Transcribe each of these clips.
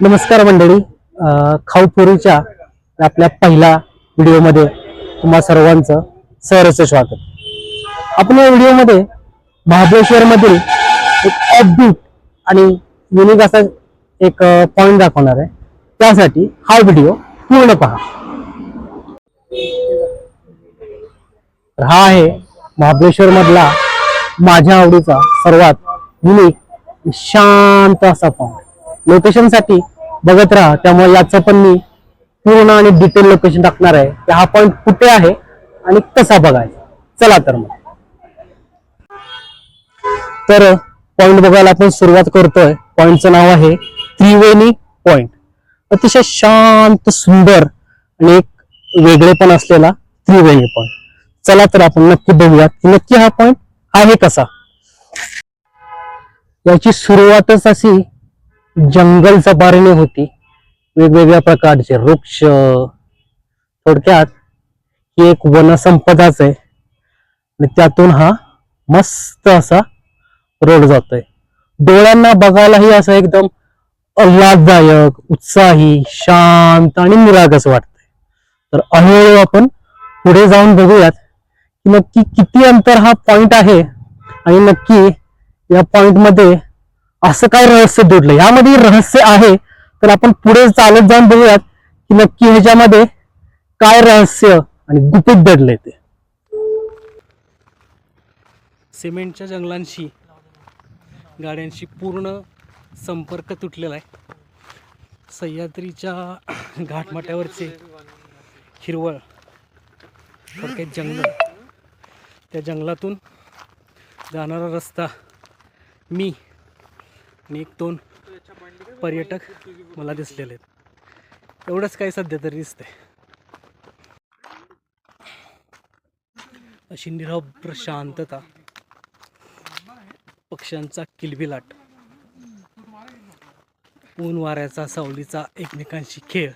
नमस्कार मंडळी. खाऊपुरीच्या आपल्या पहिल्या व्हिडिओमध्ये तुम्हा सर्वांचं सहर्ष स्वागत. आपण या व्हिडिओमध्ये महाबळेश्वरमधील एक अपबीट आणि युनिक असा एक पॉइंट दाखवणार आहे. त्यासाठी हा व्हिडिओ पूर्ण पहा. हा आहे महाबळेश्वर मधला माझ्या आवडीचा सर्वात युनिक शांत असा पॉइंट लोकेशनसाठी बघत राहा त्यामुळे याचं पण मी पूर्ण आणि डिटेल लोकेशन टाकणार आहे. की हा पॉइंट कुठे आहे आणि कसा बघायचा. चला तर मग. तर पॉइंट बघायला आपण सुरुवात करतोय. पॉइंटचं नाव आहे त्रिवेणी पॉइंट अतिशय शांत सुंदर आणि एक वेगळेपण असलेला त्रिवेणी पॉइंट चला तर आपण नक्की बघूयात की नक्की हा पॉइंट आहे कसा. याची सुरुवातच अशी जंगल जबारीने होती. वेगवेगळ्या प्रकारचे वृक्ष थोडक्यात ही एक वनसंपदाच आहे. आणि त्यातून हा मस्त असा रोड जातोय. डोळ्यांना बघायलाही असं एकदम आल्हाददायक उत्साही शांत आणि निरागस वाटतंय. तर हळूहळू आपण पुढे जाऊन बघूयात नक्की किती अंतर हा पॉइंट आहे आणि नक्की या पॉइंटमध्ये असं काय रहस्य दडलंय? यामध्ये रहस्य आहे तर आपण पुढे चालत जाऊन बघूयात की नक्की ह्याच्यामध्ये काय रहस्य आणि गुपित दडलंय ते. सिमेंटच्या जंगलांशी गाड्यांशी पूर्ण संपर्क तुटलेला आहे. सह्याद्रीच्या घाटमाट्यावरचे हिरवळ थोडक्यात जंगल. त्या जंगलातून जाणारा रस्ता मी आणि एक दोन पर्यटक मला दिसलेले आहेत. एवढंच काही सध्या तरी दिसतंय. अशी निरभ्र शांतता पक्ष्यांचा किलबिलाट. ऊन वाऱ्याचा सावलीचा एकमेकांशी खेळ.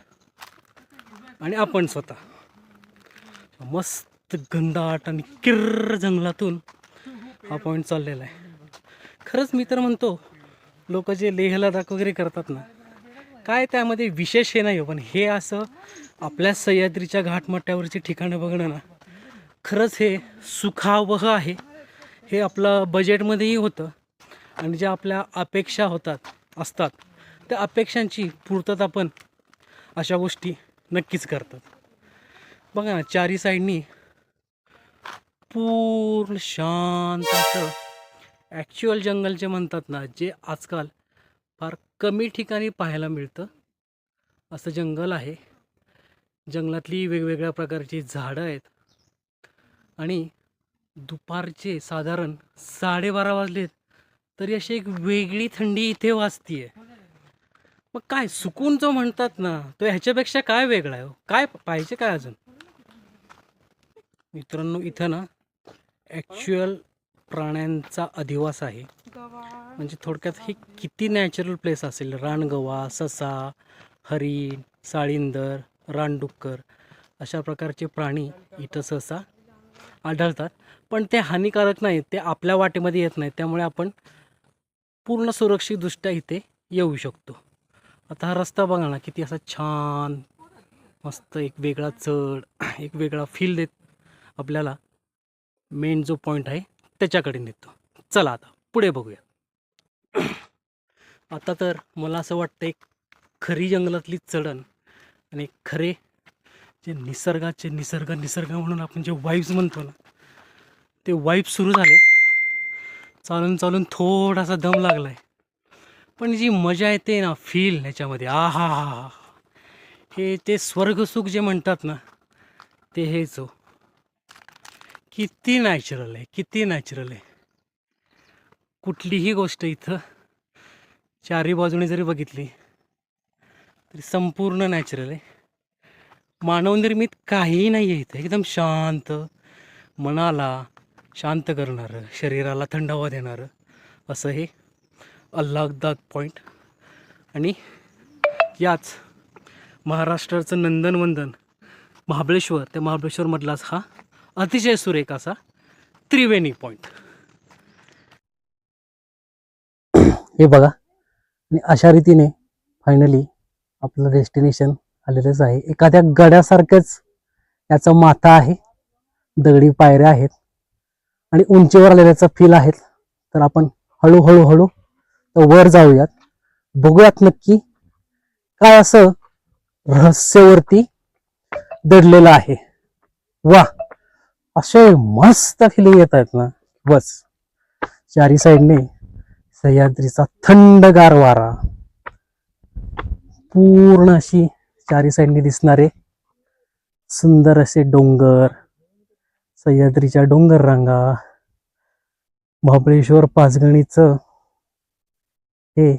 आणि आपण स्वतः. मस्त गंधाट आणि किर्र जंगलातून हा पॉईंट चाललेला आहे. खरंच मी तर म्हणतो लोक जे लेह लडाख वगैरे करतात ना काय त्यामध्ये विशेष हे नाही हो, पण हे असं आपल्या सह्याद्रीच्या घाटमट्ट्यावरची ठिकाणं बघणं ना खरंच हे सुखावह आहे. हे आपलं बजेटमध्येही होतं आणि ज्या आपल्या अपेक्षा होतात असतात त्या अपेक्षांची पूर्तता पण अशा गोष्टी नक्कीच करतात. बघा ना चारी साईडनी पूर्ण शांत असं ॲक्च्युअल जंगल जे म्हणतात ना जे आजकाल फार कमी ठिकाणी पाहायला मिळतं असं जंगल आहे. जंगलातली वेगवेगळ्या प्रकारची झाडं आहेत. आणि दुपारचे साधारण साडेबारा वाजलेत तरी अशी एक वेगळी थंडी इथे वाजतीये. मग काय सुकून जो म्हणतात ना तो ह्याच्यापेक्षा काय वेगळा आहे हो? काय पाहिजे काय अजून? मित्रांनो इथं ना ॲक्च्युअल प्राण्यांचा अधिवास आहे. म्हणजे थोडक्यात ही किती नॅचरल प्लेस असेल? रानगवा ससा हरिण साळींदर रानडुक्कर अशा प्रकारचे प्राणी इथं सहसा आढळतात. पण ते हानिकारक नाहीत ते आपल्या वाटेमध्ये येत नाहीत. त्यामुळे आपण पूर्ण सुरक्षितदृष्ट्या इथे येऊ शकतो. आता हा रस्ता बघा ना किती असा छान मस्त एक वेगळा चढ एक वेगळा फील देत आपल्याला. मेन जो पॉईंट आहे त्याच्याकडे नेतो. चला आता पुढे बघूया. आता तर मला असं वाटतं एक खरी जंगलातली चढण आणि खरे जे निसर्गाचे निसर्ग निसर्ग म्हणून आपण जे वाईब्स म्हणतो ना ते वाईब सुरू झाले चालून चालून थोडासा दम लागला आहे पण जी मजा येते ना फील ह्याच्यामध्ये आ हा हा हा हे ते स्वर्गसुख जे म्हणतात ना ते हेच हो. किती नॅचरल आहे किती नॅचरल आहे. कुठलीही गोष्ट इथं चारी बाजूने जरी बघितली तरी संपूर्ण नॅचरल आहे. मानवनिर्मित काहीही नाही आहे इथं. एकदम शांत मनाला शांत करणारं शरीराला थंडावा देणारं असं हे अल्लाहदाद पॉईंट आणि याच महाराष्ट्राचं नंदनवंदन महाबळेश्वर त्या महाबळेश्वरमधलाच हा अतिशय सुरेख असा त्रिवेणी पॉइंट हे बघा आणि अशा रीतीने फायनली आपलं डेस्टिनेशन आलेलंच आहे. एखाद्या गड्यासारखंच याचा माथा आहे दगडी पायऱ्या आहेत आणि उंचीवर आलेल्याचा फील आहेत. तर आपण हळूहळू हळू तर वर जाऊयात. बघूयात नक्की काय असं रहस्यवरती दडलेलं आहे. वा! असे मस्त खिले येत आहेत ना. बस. चारी साईडने सह्याद्रीचा थंडगार वारा. पूर्ण अशी चारी साईडने दिसणारे सुंदर असे डोंगर. सह्याद्रीच्या डोंगर रांगा. महाबळेश्वर पाचगणीचं हे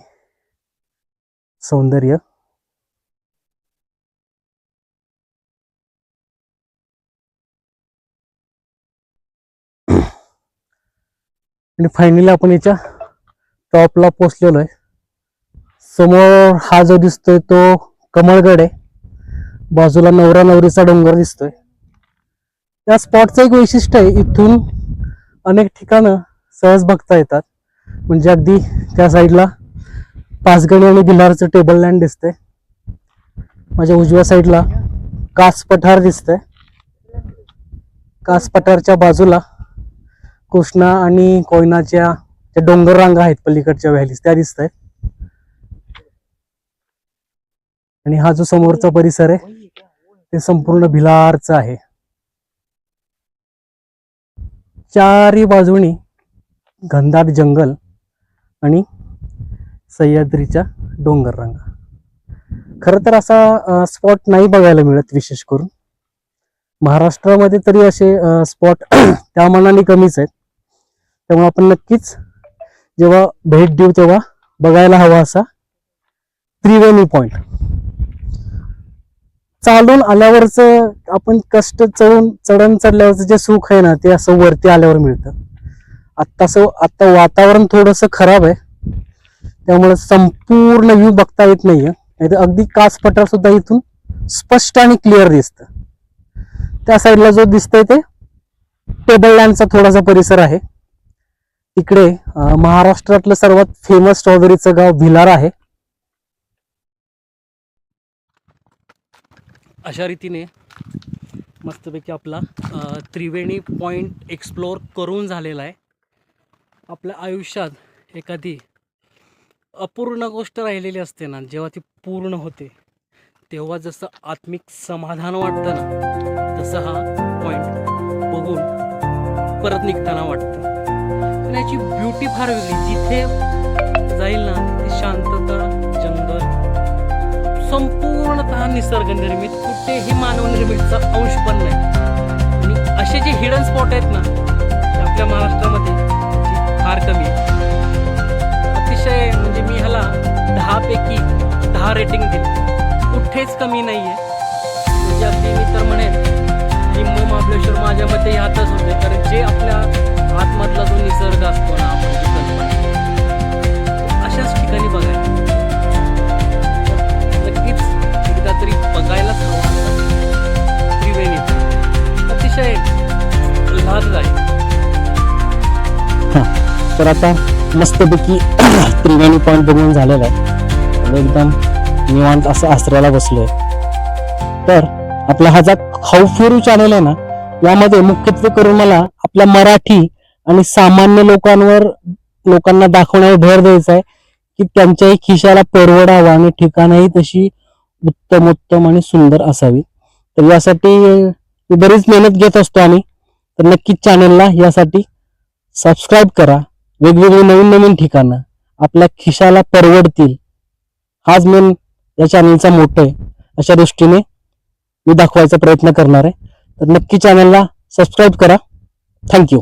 सौंदर्य आणि फायनली आपण याच्या टॉपला पोचलेलो आहे. समोर हा जो दिसतोय तो कमळगड आहे. बाजूला नवरा नवरीचा डोंगर दिसतोय. या स्पॉटचं एक वैशिष्ट्य आहे इथून अनेक ठिकाणं सहज बघता येतात. म्हणजे अगदी त्या साईडला पाचगणी आणि भिलारचं टेबल लँड दिसतंय. माझ्या उजव्या साईडला कास पठार दिसतंय. कास पठारच्या बाजूला कृष्णा आणि कोयनाच्या त्या डोंगर रांगा आहेत पलीकडच्या व्हॅलीज त्या दिसत आहेत आणि हा जो समोरचा परिसर आहे ते संपूर्ण भिलारचा आहे. चारी बाजूनी घनदाट जंगल आणि सह्याद्रीच्या डोंगर रांगा. खर तर असा स्पॉट नाही बघायला मिळत विशेष करून. महाराष्ट्रामध्ये तरी असे स्पॉट त्या मनाने कमीच आहेत. त्यामुळे आपण नक्कीच जेव्हा भेट देऊ तेव्हा बघायला हवा असा त्रिवेणी पॉइंट चालून आल्यावरच आपण कष्ट चढून चढण चढल्यावरचं जे सुख आहे ना ते असं वरती आल्यावर मिळतं. आत्ता असं वातावरण थोडस खराब आहे. त्यामुळे संपूर्ण व्ह्यू बघता येत नाहीये. नाही तर अगदी कास सुद्धा इथून स्पष्ट आणि क्लिअर दिसतं. त्या साईडला जो दिसतोय ते टेबल लँडचा थोडासा परिसर आहे. तिकडे महाराष्ट्रातलं सर्वात फेमस स्ट्रॉबेरीचं गाव भिलार आहे. अशा रीतीने मस्तपैकी आपला त्रिवेणी पॉईंट एक्सप्लोअर करून झालेला आहे. आपल्या आयुष्यात एखादी अपूर्ण गोष्ट राहिलेली असते ना जेव्हा ती पूर्ण होते. तेव्हा जसं आत्मिक समाधान वाटतं ना तसं हा पॉईंट बघून परत निघताना वाटतं. आणि याची ब्युटी फार वेगळी. जिथे जाईल ना तिथे शांतता जंगल संपूर्णतः निसर्गनिर्मित कुठेही मानवनिर्मितचा अंश पण नाही. आणि असे जे हिडन स्पॉट आहेत ना ते आपल्या महाराष्ट्रामध्ये फार कमी अतिशय म्हणजे मी ह्याला दहापैकी दहा रेटिंग दिली. कुठेच कमी नाही आहे म्हणजे अगदी मी तर म्हणेन लिंब महाबळेश्वर माझ्या मते ह्यातच होते कारण जे आपल्या आतमधला जो निसर्ग असतो ना आपण कल्पना अशाच ठिकाणी बघायला नक्कीच एकदा तरी बघायलाच हवा त्रिवेणी. अतिशय उल्हासदायक तर आता मस्तपैकी त्रिवेणी पॉईंट बघून झालेला आहे. एकदम निवांत असं आसऱ्याला बसलोय. तर आपला हा जो खाऊफेरू चॅनल आहे ना यामध्ये मुख्यत्वे करून मला आपल्या मराठी आणि सामान्य लोकांवर लोकांना दाखवण्यावर भर द्यायचा आहे की त्यांच्याही खिशाला परवडावा आणि ठिकाणही तशी उत्तम उत्तम आणि सुंदर असावी. तर यासाठी मी बरीच मेहनत घेत असतो आम्ही तर नक्कीच चॅनलला यासाठी सबस्क्राईब करा. वेगवेगळी नवीन नवीन ठिकाणं आपल्या खिशाला परवडतील. हाच मेन या चॅनलचा मोठं आहे. अशा दृष्टीने मी दाखवायचा प्रयत्न करणार आहे. तर नक्की चॅनलला सबस्क्राईब करा. थँक्यू